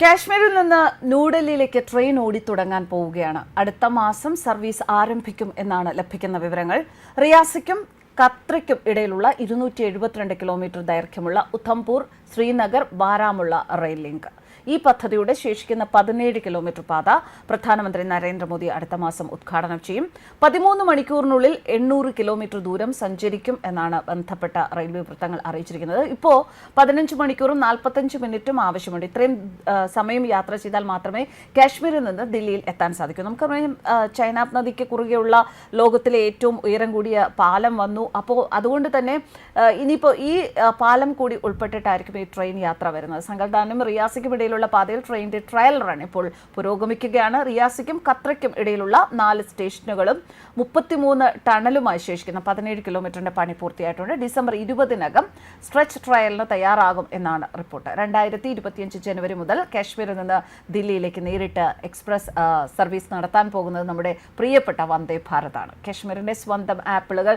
കാശ്മീരിൽ നിന്ന് ന്യൂഡൽഹിയിലേക്ക് ട്രെയിൻ ഓടിത്തുടങ്ങാൻ പോവുകയാണ്. അടുത്ത മാസം സർവീസ് ആരംഭിക്കും എന്നാണ് ലഭിക്കുന്ന വിവരങ്ങൾ. റിയാസിക്കും ഖത്രയ്ക്കും ഇടയിലുള്ള ഇരുന്നൂറ്റി എഴുപത്തിരണ്ട് കിലോമീറ്റർ ദൈർഘ്യമുള്ള ഉധംപൂർ ശ്രീനഗർ ബാരാമുള്ള റെയിൽ ലിങ്ക്. ഈ പദ്ധതിയുടെ ശേഷിക്കുന്ന പതിനേഴ് കിലോമീറ്റർ പാത പ്രധാനമന്ത്രി നരേന്ദ്രമോദി അടുത്ത മാസം ഉദ്ഘാടനം ചെയ്യും. പതിമൂന്ന് മണിക്കൂറിനുള്ളിൽ എണ്ണൂറ് കിലോമീറ്റർ ദൂരം സഞ്ചരിക്കും എന്നാണ് ബന്ധപ്പെട്ട റെയിൽവേ വൃത്തങ്ങൾ അറിയിച്ചിരിക്കുന്നത്. ഇപ്പോൾ പതിനഞ്ച് മണിക്കൂറും നാൽപ്പത്തഞ്ച് മിനിറ്റും ആവശ്യമുണ്ട്. ഇത്രയും സമയം യാത്ര ചെയ്താൽ മാത്രമേ കാശ്മീരിൽ നിന്ന് ദില്ലിയിൽ എത്താൻ സാധിക്കൂ. നമുക്ക് ചൈനാബ് നദിക്ക് കുറുകെയുള്ള ലോകത്തിലെ ഏറ്റവും ഉയരം കൂടിയ പാലം വന്നു. അപ്പോൾ അതുകൊണ്ട് തന്നെ ഇനിയിപ്പോൾ ഈ പാലം കൂടി ഉൾപ്പെട്ടിട്ടായിരിക്കും ഈ ട്രെയിൻ യാത്ര വരുന്നത്. സങ്കൽദാനും റിയാസിക്കും ഇടയിലുള്ള പാതയിൽ ട്രെയിനിന്റെ ട്രയൽ റൺ ഇപ്പോൾ പുരോഗമിക്കുകയാണ്. റിയാസിക്കും ഖത്രയ്ക്കും ഇടയിലുള്ള നാല് സ്റ്റേഷനുകളും മുപ്പത്തിമൂന്ന് ടണലുമായി ശേഷിക്കുന്ന. പതിനേഴ് കിലോമീറ്ററിന്റെ പണി പൂർത്തിയായിട്ടുണ്ട്. ഡിസംബർ ഇരുപതിനകം സ്ട്രെച്ച് ട്രയലിന് തയ്യാറാകും എന്നാണ് റിപ്പോർട്ട്. രണ്ടായിരത്തി ഇരുപത്തിയഞ്ച് ജനുവരി മുതൽ കാശ്മീരിൽ നിന്ന് ദില്ലിയിലേക്ക് നേരിട്ട് എക്സ്പ്രസ് സർവീസ് നടത്താൻ പോകുന്നത് നമ്മുടെ പ്രിയപ്പെട്ട വന്ദേ ഭാരതാണ്. കാശ്മീരിന്റെ സ്വന്തം ആപ്പിളുകൾ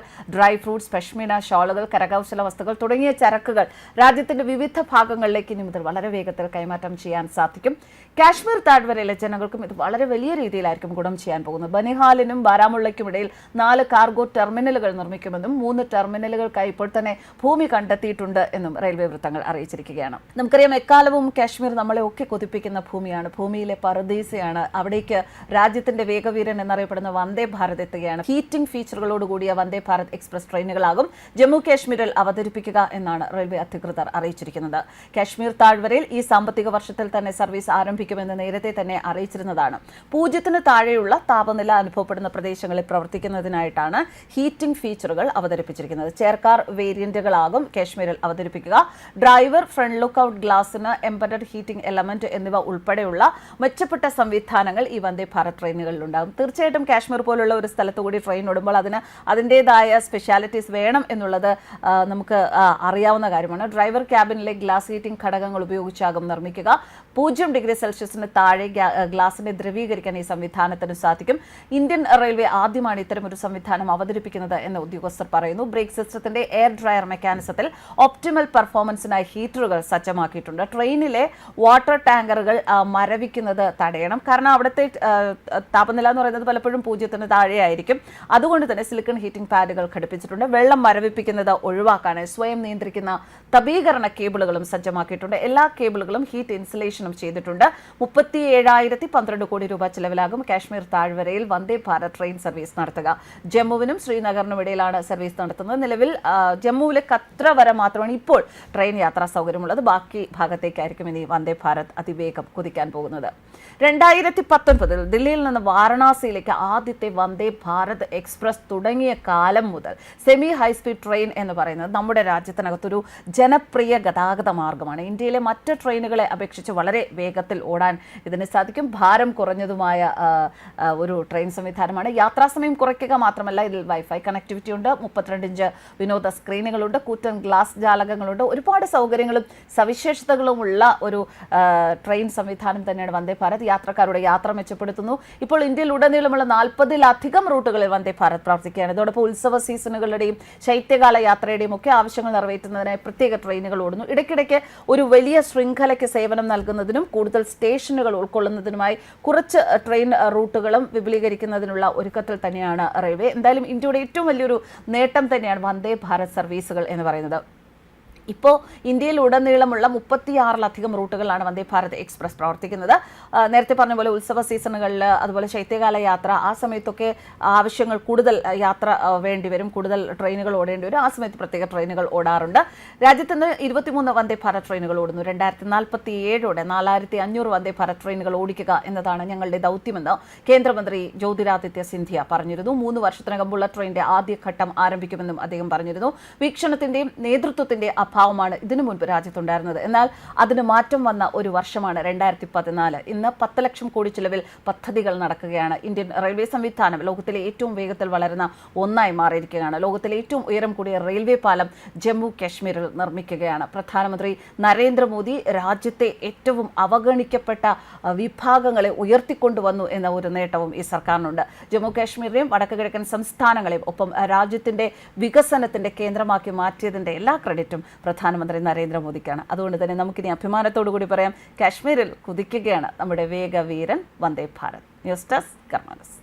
ഡ്രൈ ഫ്രൂട്ട്സ് പഷ്മീന ഷോളുകൾ കരകൗശല വസ്തുക്കൾ തുടങ്ങിയ ചരക്കുകൾ രാജ്യത്തിന്റെ വിവിധ ഭാഗങ്ങളിലേക്ക് ഇനി മുതൽ വളരെ വേഗത്തിൽ കൈമാറ്റം ചെയ്യാൻ സാധിക്കും. കാശ്മീർ താഴ്വരയിലെ ജനങ്ങൾക്കും ഇത് വളരെ വലിയ രീതിയിലായിരിക്കും ഗുണം ചെയ്യാൻ പോകുന്നത്. ബനിഹാലിനും ബാരാമുള്ളയ്ക്കും ഇടയിൽ നാല് കാർഗോ ടെർമിനലുകൾ നിർമ്മിക്കുമെന്നും മൂന്ന് ടെർമിനലുകൾക്കായി ഇപ്പോൾ തന്നെ ഭൂമി കണ്ടെത്തിയിട്ടുണ്ട് എന്നും റെയിൽവേ വൃത്തങ്ങൾ അറിയിച്ചിരിക്കുകയാണ്. നമുക്കറിയാം എക്കാലവും കാശ്മീർ നമ്മളെ ഒക്കെ കൊതിപ്പിക്കുന്ന ഭൂമിയാണ്. ഭൂമിയിലെ പറദീസയാണ് അവിടേക്ക് രാജ്യത്തിന്റെ വേഗവീരൻ എന്നറിയപ്പെടുന്ന വന്ദേ ഭാരത് എത്തുകയാണ്. ഹീറ്റിംഗ് ഫീച്ചറുകളോട് കൂടിയ വന്ദേ ഭാരത് എക്സ്പ്രസ് ട്രെയിനുകളാകും ജമ്മു കാശ്മീരിൽ അവതരിപ്പിക്കുക എന്നാണ് റെയിൽവേ അധികൃതർ അറിയിച്ചിരിക്കുന്നത്. കാശ്മീർ താഴ്വരയിൽ ഈ സാമ്പത്തിക വർഷത്തിൽ തന്നെ സർവീസ് ആരംഭിക്കുമെന്ന് നേരത്തെ തന്നെ അറിയിച്ചിരുന്നതാണ്. പൂജ്യത്തിന് താഴെയുള്ള താപനില അനുഭവപ്പെടുന്ന പ്രദേശങ്ങളിൽ പ്രവർത്തിക്കുന്നതിനായിട്ടാണ് ഹീറ്റിംഗ് ഫീച്ചറുകൾ അവതരിപ്പിച്ചിരിക്കുന്നത്. ചേർക്കാർ വേരിയന്റുകളാകും കാശ്മീരിൽ അവതരിപ്പിക്കുക. ഡ്രൈവർ ഫ്രണ്ട് ലുക്ക് ഔട്ട് ഗ്ലാസിന് എംബഡഡ് ഹീറ്റിംഗ് എലമെന്റ് എന്നിവ ഉൾപ്പെടെയുള്ള മെച്ചപ്പെട്ട സംവിധാനങ്ങൾ ഈ വന്ദേ ഭാരത് ട്രെയിനുകളിൽ ഉണ്ടാകും തീർച്ചയായിട്ടും കാശ്മീർ പോലുള്ള ഒരു സ്ഥലത്ത് കൂടി ട്രെയിൻ ഓടുമ്പോൾ അതിന് അതിന്റെതായ സ്പെഷ്യാലിറ്റീസ് വേണം എന്നുള്ളത് നമുക്ക് അറിയാവുന്ന കാര്യമാണ്. ഡ്രൈവർ ക്യാബിനിലെ ഗ്ലാസ് ഹീറ്റിംഗ് ഘടകങ്ങൾ ഉപയോഗിച്ചാകും നിർമ്മിക്കുക. പൂജ്യം ഡിഗ്രി സെൽഷ്യസിന് താഴെ ഗ്ലാസിനെ ദ്രവീകരിക്കാൻ ഈ സംവിധാനത്തിന് സാധിക്കും. ഇന്ത്യൻ റെയിൽവേ ആദ്യമാണ് ഇത്തരം ഒരു സംവിധാനം അവതരിപ്പിക്കുന്നത് എന്ന് ഉദ്യോഗസ്ഥർ പറയുന്നു. ബ്രേക്ക് സിസ്റ്റത്തിന്റെ എയർ ഡ്രയർ മെക്കാനിസത്തിൽ ഒപ്റ്റിമൽ പെർഫോമൻസിനായി ഹീറ്ററുകൾ സജ്ജമാക്കിയിട്ടുണ്ട്. ട്രെയിനിലെ വാട്ടർ ടാങ്കറുകൾ മരവിക്കുന്നത് തടയണം. കാരണം അവിടുത്തെ താപനില എന്ന് പറയുന്നത് പലപ്പോഴും പൂജ്യത്തിന് താഴെയായിരിക്കും. അതുകൊണ്ട് തന്നെ സിലിക്കൺ ഹീറ്റിംഗ് പാഡുകൾ ഘടിപ്പിച്ചിട്ടുണ്ട്. വെള്ളം മരവിപ്പിക്കുന്നത് ഒഴിവാക്കാനായി സ്വയം നിയന്ത്രിക്കുന്ന തപീകരണ കേബിളുകളും സജ്ജമാക്കിയിട്ടുണ്ട്. എല്ലാ കേബിളുകളും ഹീറ്റ് ഇൻസുലേഷനും ചെയ്തിട്ടുണ്ട്. മുപ്പത്തി ഏഴായിരത്തി പന്ത്രണ്ട് കോടി രൂപ ചെലവിലാകും കാശ്മീർ താഴ്വരയിൽ വന്ദേ ഭാരത് ട്രെയിൻ സർവീസ് നടത്തുക. ജമ്മുവിനും ശ്രീനഗറിനും ഇടയിലാണ് സർവീസ് നടത്തുന്നത്. നിലവിൽ ജമ്മുവിലെ കത്ര വരെ മാത്രമാണ് ഇപ്പോൾ ട്രെയിൻ യാത്രാ സൗകര്യമുള്ളത്. ബാക്കി ഭാഗത്തേക്കായിരിക്കും ഇനി വന്ദേ ഭാരത് അതിവേഗം കുതിക്കാൻ പോകുന്നത്. രണ്ടായിരത്തി പത്തൊൻപതിൽ ദില്ലിയിൽ നിന്ന് വാരണാസിയിലേക്ക് ആദ്യത്തെ വന്ദേ ഭാരത് എക്സ്പ്രസ് തുടങ്ങിയ കാലം മുതൽ സെമി ഹൈസ്പീഡ് ട്രെയിൻ എന്ന് പറയുന്നത് നമ്മുടെ രാജ്യത്തിനകത്തൊരു ജനപ്രിയ ഗതാഗത മാർഗമാണ്. ഇന്ത്യയിലെ മറ്റ് ട്രെയിനുകളെ അപേക്ഷിച്ച് വളരെ വേഗത്തിൽ ഓടാൻ ഇതിന് സാധിക്കും. ഭാരം കുറഞ്ഞതുമായ ഒരു ട്രെയിൻ സംവിധാനമാണ്. യാത്രാസമയം കുറയ്ക്കുക മാത്രമല്ല ഇതിൽ വൈഫൈ കണക്ടിവിറ്റി ഉണ്ട്. മുപ്പത്തിരണ്ട് ഇഞ്ച് വിനോദ സ്ക്രീനുകളുണ്ട്. കൂറ്റൻ ഗ്ലാസ് ജാലകങ്ങളുണ്ട്. ഒരുപാട് സൗകര്യങ്ങളും സവിശേഷതകളും ഉള്ള ഒരു ട്രെയിൻ സംവിധാനം തന്നെയാണ് വന്ദേ ഭാരത്. യാത്രക്കാരുടെ യാത്ര മെച്ചപ്പെടുത്തുന്നു. ഇപ്പോൾ ഇന്ത്യയിൽ ഉടനീളമുള്ള നാൽപ്പതിലധികം റൂട്ടുകളിൽ വന്ദേ ഭാരത് പ്രവർത്തിക്കുകയാണ് ഇതോടൊപ്പം ഉത്സവ സീസണുകളുടെയും ശൈത്യകാല യാത്രയുടെയും ഒക്കെ ആവശ്യങ്ങൾ നിറവേറ്റുന്നതിനായി പ്രത്യേക ട്രെയിനുകൾ ഓടുന്നു. ഇടയ്ക്കിടയ്ക്ക് ഒരു വലിയ ശൃംഖലയ്ക്ക് സേവനം നൽകുന്നതിനും കൂടുതൽ സ്റ്റേഷനുകൾ ഉൾക്കൊള്ളുന്നതിനുമായി കുറച്ച് ട്രെയിൻ റൂട്ടുകളും വിപുലീകരിക്കുന്നതിനുള്ള ഒരുക്കത്തിൽ തന്നെയാണ് റെയിൽവേ. എന്തായാലും ഇന്ത്യയുടെ ഏറ്റവും വലിയൊരു നേട്ടം തന്നെയാണ് വന്ദേ ഭാരത് സർവീസുകൾ എന്ന് പറയുന്നത്. ഇപ്പോൾ ഇന്ത്യയിൽ ഉടനീളമുള്ള മുപ്പത്തിയാറിലധികം റൂട്ടുകളാണ് വന്ദേ ഭാരത് എക്സ്പ്രസ് പ്രവർത്തിക്കുന്നത്. നേരത്തെ പറഞ്ഞ പോലെ ഉത്സവ സീസണുകളിൽ അതുപോലെ ശൈത്യകാല യാത്ര ആ സമയത്തൊക്കെ ആവശ്യങ്ങൾ കൂടുതൽ യാത്ര വേണ്ടി വരും കൂടുതൽ ട്രെയിനുകൾ ഓടേണ്ടി വരും. ആ സമയത്ത് പ്രത്യേക ട്രെയിനുകൾ ഓടാറുണ്ട്. രാജ്യത്ത് നിന്ന് ഇരുപത്തിമൂന്ന് വന്ദേ ഭാരത് ട്രെയിനുകൾ ഓടുന്നു. രണ്ടായിരത്തി നാൽപ്പത്തി ഏഴോടെ നാലായിരത്തി അഞ്ഞൂറ് വന്ദേ ഭാരത് ട്രെയിനുകൾ ഓടിക്കുക എന്നതാണ് ഞങ്ങളുടെ ദൗത്യമെന്ന് കേന്ദ്രമന്ത്രി ജ്യോതിരാദിത്യ സിന്ധ്യ പറഞ്ഞിരുന്നു. മൂന്ന് വർഷത്തിനകം ബുള്ളറ്റ് ട്രെയിനിന്റെ ആദ്യഘട്ടം ആരംഭിക്കുമെന്നും അദ്ദേഹം പറഞ്ഞിരുന്നു. വീക്ഷണത്തിന്റെയും നേതൃത്വത്തിന്റെ അഭാവമാണ് ഇതിനു മുൻപ് രാജ്യത്തുണ്ടായിരുന്നത്. എന്നാൽ അതിന് മാറ്റം വന്ന ഒരു വർഷമാണ് രണ്ടായിരത്തി പതിനാല് ഇന്ന് പത്ത് ലക്ഷം കോടി ചിലവിൽ പദ്ധതികൾ നടക്കുകയാണ്. ഇന്ത്യൻ റെയിൽവേ സംവിധാനം ലോകത്തിലെ ഏറ്റവും വേഗത്തിൽ വളരുന്ന ഒന്നായി മാറിയിരിക്കുകയാണ്. ലോകത്തിലെ ഏറ്റവും ഉയരം കൂടിയ റെയിൽവേ പാലം ജമ്മു കാശ്മീരിൽ നിർമ്മിക്കുകയാണ്. പ്രധാനമന്ത്രി നരേന്ദ്രമോദി രാജ്യത്തെ ഏറ്റവും അവഗണിക്കപ്പെട്ട വിഭാഗങ്ങളെ ഉയർത്തിക്കൊണ്ടുവന്നു എന്ന ഒരു നേട്ടവും ഈ സർക്കാരിനുണ്ട്. ജമ്മു കാശ്മീരിനെയും വടക്ക് കിഴക്കൻ സംസ്ഥാനങ്ങളെയും ഒപ്പം രാജ്യത്തിന്റെ വികസനത്തിന്റെ കേന്ദ്രമാക്കി മാറ്റിയതിന്റെ എല്ലാ ക്രെഡിറ്റും പ്രധാനമന്ത്രി നരേന്ദ്രമോദിക്കാണ്. അതുകൊണ്ട് തന്നെ നമുക്കിനി അഭിമാനത്തോടു കൂടി പറയാം കാശ്മീരിൽ കുതിക്കുകയാണ് നമ്മുടെ വേഗവീരൻ വന്ദേ ഭാരത്. News desk കർമാനസ്.